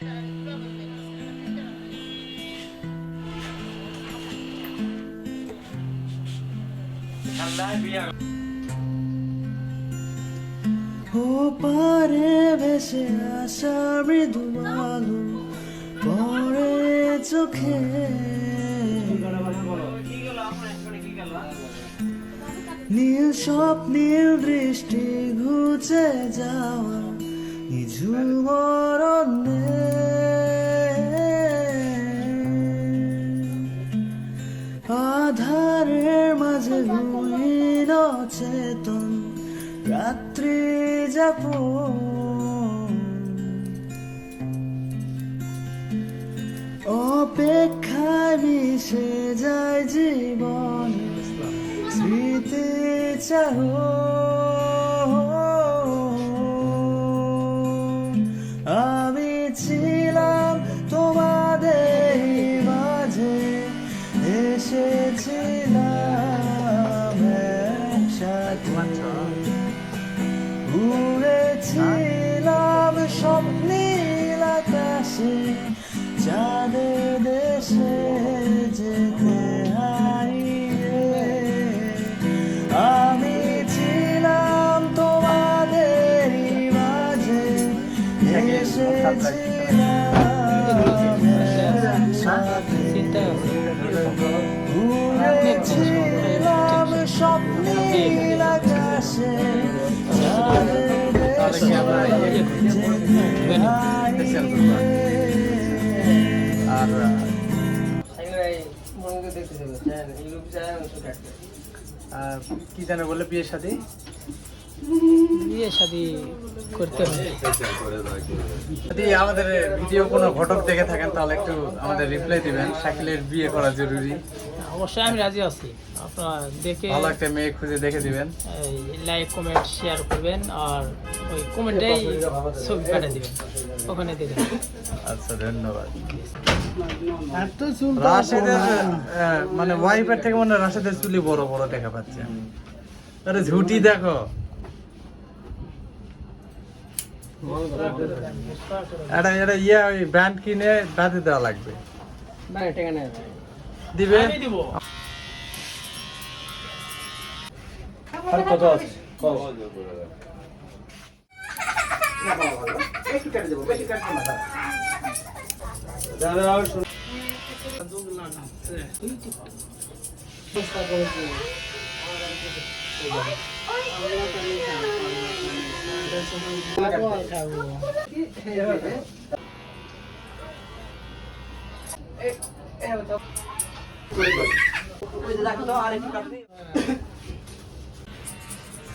ওপারে ভেসে আসা মৃদু আলো পড়ে চোখে। নীল স্বপ্নীল দৃষ্টি ঘুচে যাওয়া নিঝুম অপেক্ষায় মিশে যায় জীবন। স্মৃতি চাহ উড়েছিলাম স্বপ্নীল আকাশে চাঁদের দেশে যেতে হারিয়ে আমি ছিলাম তোমাদের মাঝে এসেছিলাম একসাথে আর কি জানে বলে বিয়ের সাথে বিয়ে শাদি করতে হবে? যদি আমাদের ভিডিও কোনো ঘটক দেখে থাকেন তাহলে একটু আমাদের রিপ্লাই দিবেন। শাকিলের বিয়ে করা জরুরি। অবশ্যই আমি রাজি আছি। আপনারা দেখে ভালো একটা মেয়ে খুঁজে দেখে দিবেন। লাইক কমেন্ট শেয়ার করবেন আর ওই কমেন্টেই ছবি পাঠিয়ে দিবেন। ওখানে দিয়ে আচ্ছা ধন্যবাদ। রাশেদের মানে ওয়াইফের থেকে মনে হয় রাশেদের চুলি বড় বড় দেখা পাচ্ছে। আরে ঝুটি দেখো। এটা এটা ইয়ে ওই ব্যান্ড কিনে বাঁধে দেওয়া লাগবে। দিবে? আমি দিব। আর কত আছে? ওই যে দেখো তো কাটতে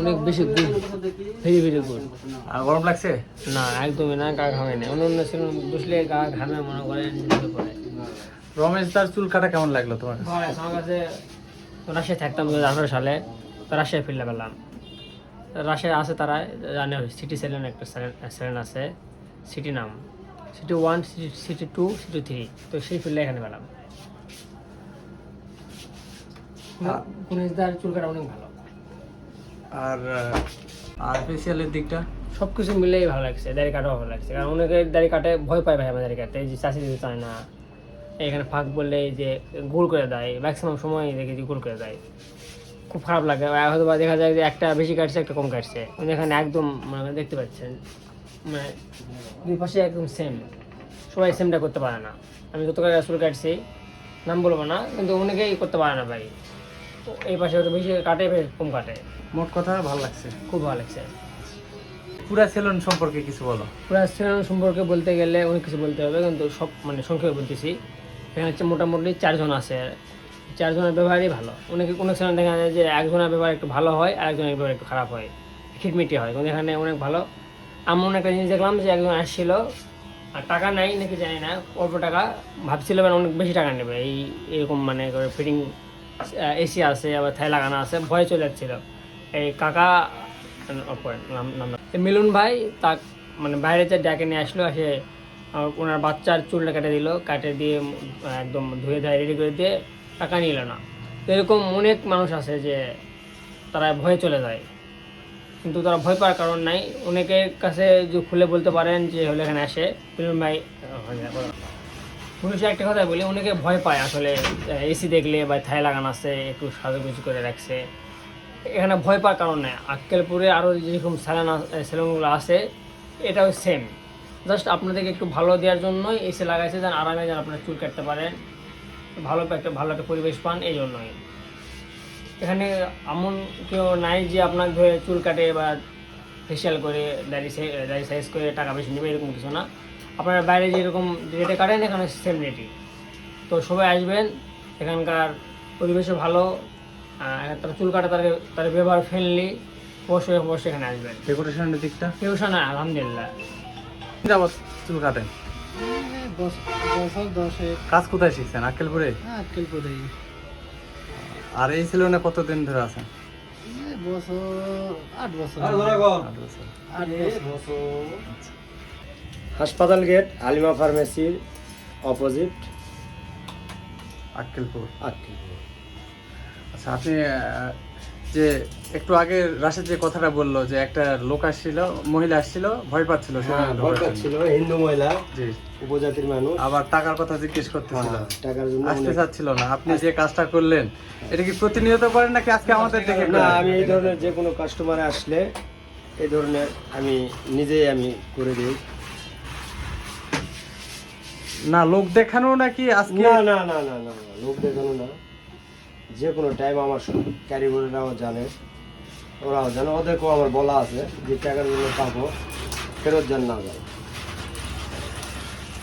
অনেক বেশি গুড ভেরি ভেরি গুড আর গরম লাগছে? না একদমই না গা ঘামে না। অন্য বসলে গা ঘামে মনে করেন পড়ে রমেশ তার চুল কাটা কেমন লাগল তোমার? আমার কাছে রাশিয়ায় থাকতাম দু হাজার সালে তো রাশিয়ায় ফিরলে পেলাম আছে তারা জানে সিটি সেলেন একটা সেলেন আছে। সিটি নাম। City one city city two city three তো সেই ফিল্ডে এখানে পেলাম। গুণেশদার চুল কাটা অনেক ভালো। আর আর দিকটা? সব কিছু মিলেই ভালো লাগছে, দাড়ি কাটাও ভালো লাগছে। কারণ অনেকে দাড়ি কাটে, ভয় পায় ভাই আমার দাড়ি কাটতে যে চাষি দিতে চায় না, এখানে ফাঁক বললে যে গোল করে দেয় ম্যাক্সিমাম সময় দেখি যে গোল করে দেয়। খুব খারাপ লাগে। হয়তো বা দেখা যায় যে একটা বেশি কাটছে, একটা কম কাটছে। এখানে একদম মানে দেখতে পাচ্ছেন মানে দুই পাশে একদম সেম সবাই সেমটা করতে পারে না। আমি যত কাছে চুল কাটছি, নাম বলব না, কিন্তু অনেকেই করতে পারে না ভাই। এই পাশে হয়তো বেশি কাটে বেশ কম কাটে। মোট কথা ভালো লাগছে। খুব ভালো লাগছে। পুরা সেলুন সম্পর্কে কিছু বলো। প্রাচীন সম্পর্কে বলতে গেলে অনেক কিছু বলতে হবে কিন্তু সব মানে সংক্ষেপে বলতেছি। এখানে হচ্ছে মোটামুটি চারজন আছে। চারজনের ব্যবহারই ভালো। অনেকে অনেক সময় দেখা যায় যে একজনের ব্যবহার একটু ভালো হয় আর একজনের ব্যবহার একটু খারাপ হয়। খিটমিটি হয় কিন্তু এখানে অনেক ভালো। আমি এমন একটা জিনিস দেখলাম যে একজন আসছিল আর টাকা নাই নাকি জানি না অল্প টাকা। ভাবছিল মানে অনেক বেশি টাকা নেবে। এই এরকম মানে ফিটিং এসি আছে, আবার থাই লাগানো আছে, ভয় চলে যাচ্ছিল। এই কাকা নাম নাম মিলন ভাই তা মানে বাইরে যে ডেকে নিয়ে আসলো, সে ওনার বাচ্চার চুলটা কেটে দিল, কাটে দিয়ে একদম ধুয়ে ধায় রেডি করে দিয়ে টাকা নিল না। তো এরকম অনেক মানুষ আছে যে, তারা ভয়ে চলে যায়। কিন্তু তারা ভয় পাওয়ার কারণ নাই। অনেকের কাছে যে খুলে বলতে পারেন যে, হলে এখানে আসে। মিলন ভাই পুলিশে একটা কথা বলি, অনেকে ভয় পায় আসলে এসি দেখলে বা থাই লাগানো আছে, একটু সাজুগুজু করে রাখছে। এখানে ভয় পাওয়ার কারণ আক্কেলপুরে আরও যেরকম স্যালন সেলুনগুলো আছে, এটাও সেম জাস্ট আপনাদেরকে একটু ভালো দেওয়ার জন্যই এসি লাগাইছে, যেন আরামে যেন আপনারা চুল কাটতে পারেন। ভালো একটা ভালো একটা পরিবেশ পান, এই জন্যই। এখানে এমন কেউ নাই যে আপনার ধরে চুল কাটে বা ফেসিয়াল করে দাড়ি দাড়ি সাইজ করে টাকা বেশি নেবে, এরকম কিছু না। আপনারা বাইরে যেরকম রেটে কাটেন এখানে সেম রেটই তো সবাই আসবেন এখানকার পরিবেশও ভালো তারা চুল কাটা তার তার ব্যবহার ফ্রেন্ডলি অবশ্যই অবশ্যই এখানে আসবেন। ডেকোরেশনের দিকটা? কেউ না আলহামদুলিল্লাহ। যাবত চুল কাটেন? বছর কাজ কোথায় শিখছেন? আক্কেলপুরে? আটকেল পরেই আর এই সেলুনে কতদিন ধরে আছেন? বছর। আট বছর। আট বছর। আট বছর। হাসপাতাল গেট আলিমা ফার্মেসির অপোজিট আক্কেলপুর। আচ্ছা আপনি যে একটু আগে রাশেদ যে কথাটা বলল যে একটা লোক আসছিল মহিলা আসছিল ভয় পাচ্ছিল হ্যাঁ ভয় পাচ্ছিল হিন্দু মহিলা জি। উপজাতির মানুষ। আবার টাকার কথা জিজ্ঞেস করতেছিল। হ্যাঁ, টাকার জন্য আসতে চাচ্ছিল না। আপনি যে কাজটা করলেন এটা কি প্রতিনিয়ত করেন নাকি আজকে আমাদের দেখে না আমি এই ধরনের যে কোনো কাস্টমার আসলে এই ধরনের আমি নিজেই আমি করে দিই। না, লোক দেখানো নাকি আজকে? না না না না না লোক দেখানো না। যে কোনো টাইম আমার ক্যারি ক্যারিগরেরাও জানে। ওরাও জানে। ওদেরকেও আমার বলা আছে যে জন্য পাবো। ফেরত যান না যায়।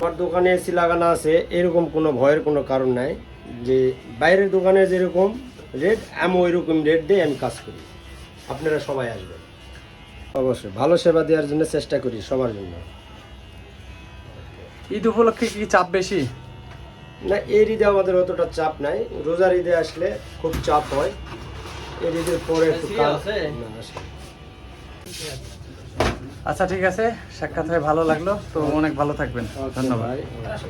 আমার দোকানে এসি লাগানো আছে। এরকম কোনো ভয়ের কোনো কারণ নাই। যে বাইরের দোকানে যেরকম রেট আমি ওই রকম রেট দিয়ে আমি কাজ করি। আপনারা সবাই আসবেন। অবশ্যই। ভালো সেবা দেওয়ার জন্য চেষ্টা করি সবার জন্য। ঈদ উপলক্ষে কি চাপ বেশি? না এই ঈদে আমাদের অতটা চাপ নাই। রোজার ঈদে আসলে খুব চাপ হয়। এই ঈদের পরে একটু কাজ না, আচ্ছা ঠিক আছে। সাক্ষাৎ হয়ে ভালো লাগল। তো অনেক ভালো থাকবেন। ধন্যবাদ। ঠিক আছে।